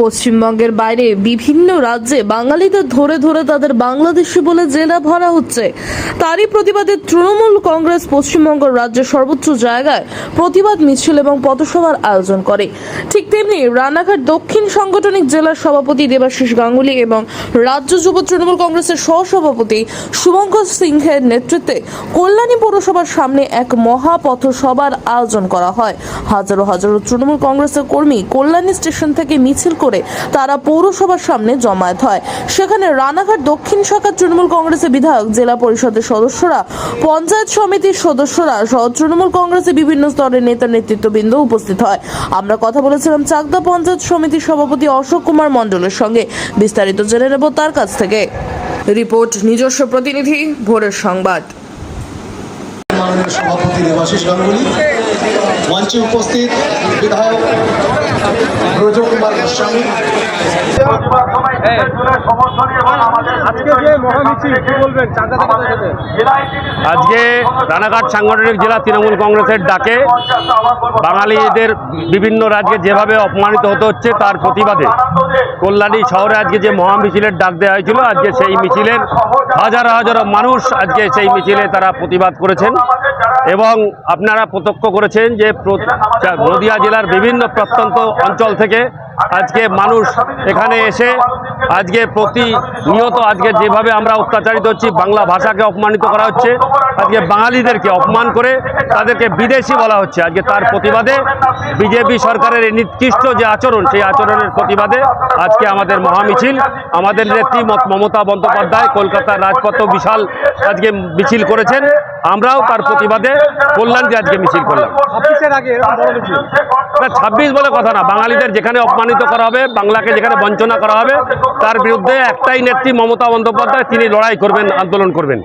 পশ্চিমবঙ্গের বাইরে বিভিন্ন রাজ্যে বাঙালিদের ধরে ধরে তাদের বাংলাদেশি বলে জেলা ভরা হচ্ছে। তারই প্রতিবাদে তৃণমূল কংগ্রেস পশ্চিমবঙ্গ রাজ্যের সর্বোচ্চ জায়গায় প্রতিবাদ মিছিল এবং পথসভার আয়োজন করে। ঠিক তেমনি রানাঘাট দক্ষিণ সাংগঠনিক জেলার সভাপতি দেবাশিস গাঙ্গুলি এবং রাজ্য যুব তৃণমূল কংগ্রেসের সহসভাপতি শুভঙ্কর সিংহের নেতৃত্বে কল্যাণী পৌরসভার সামনে এক মহা পথসভার আয়োজন করা হয়। হাজারো হাজারো তৃণমূল কংগ্রেসের কর্মী কল্যাণী স্টেশন থেকে মিছিল করে তারা পৌরসভার সামনে জমায়েত হয়। সেখানে রানাঘাট দক্ষিণ শাখার তৃণমূল কংগ্রেসের বিধায়ক, জেলা পরিষদের সদস্যরা, পঞ্চায়েত সমিতির সদস্যরা সহ তৃণমূল কংগ্রেসের বিভিন্ন স্তরের নেতা নেতৃত্ববৃন্দ উপস্থিত হয়। আমরা কথা বলেছিলাম চাকদা পঞ্চায়েত সমিতির সভাপতি অশোক কুমার মণ্ডলের সঙ্গে। বিস্তারিত জেনে নেব তার কাছ থেকে। রিপোর্ট, নিজস্ব প্রতিনিধি, ভোরের সংবাদ। সভাপতি দেবাশিস গাঙ্গুলি, মঞ্চে উপস্থিত বিধায়ক আজকে রানাঘাট সাংগঠনিক জেলা তৃণমূল কংগ্রেসের ডাকে বাঙালিদের বিভিন্ন রাজ্যে যেভাবে অপমানিত হতে হচ্ছে, তার প্রতিবাদে কল্যাণী শহরে আজকে যে মহামিছিলের ডাক দেওয়া হয়েছিল, আজকে সেই মিছিলের হাজার হাজার মানুষ আজকে সেই মিছিলে তারা প্রতিবাদ করেছেন। এবং আপনারা প্রত্যক্ষ করেছেন যে নদিয়া জেলার বিভিন্ন প্রত্যন্ত অঞ্চল থেকে আজকে মানুষ এখানে এসে আজকে প্রতিনিয়ত আজকে যেভাবে আমরা অত্যাচারিত হচ্ছি, বাংলা ভাষাকে অপমানিত করা হচ্ছে, আজকে বাঙালিদেরকে অপমান করে তাদেরকে বিদেশি বলা হচ্ছে। আজকে তার প্রতিবাদে বিজেপি সরকারের এই নিকৃষ্ট যে আচরণ, সেই আচরণের প্রতিবাদে আজকে আমাদের মহামিছিল, আমাদের নেত্রী মমতা বন্দ্যোপাধ্যায় কলকাতার রাজপথ বিশাল আজকে মিছিল করেছেন। আমরাও তার প্রতিবাদে কল্যাণকে আজকে মিছিল করলাম। না ছাব্বিশ বলে কথা না, বাঙালিদের যেখানে অপমানিত করা হবে, বাংলাকে যেখানে বঞ্চনা করা হবে, তার বিরুদ্ধে একটাই নেত্রী মমতা বন্দ্যোপাধ্যায়, তিনি লড়াই করবেন, আন্দোলন করবেন।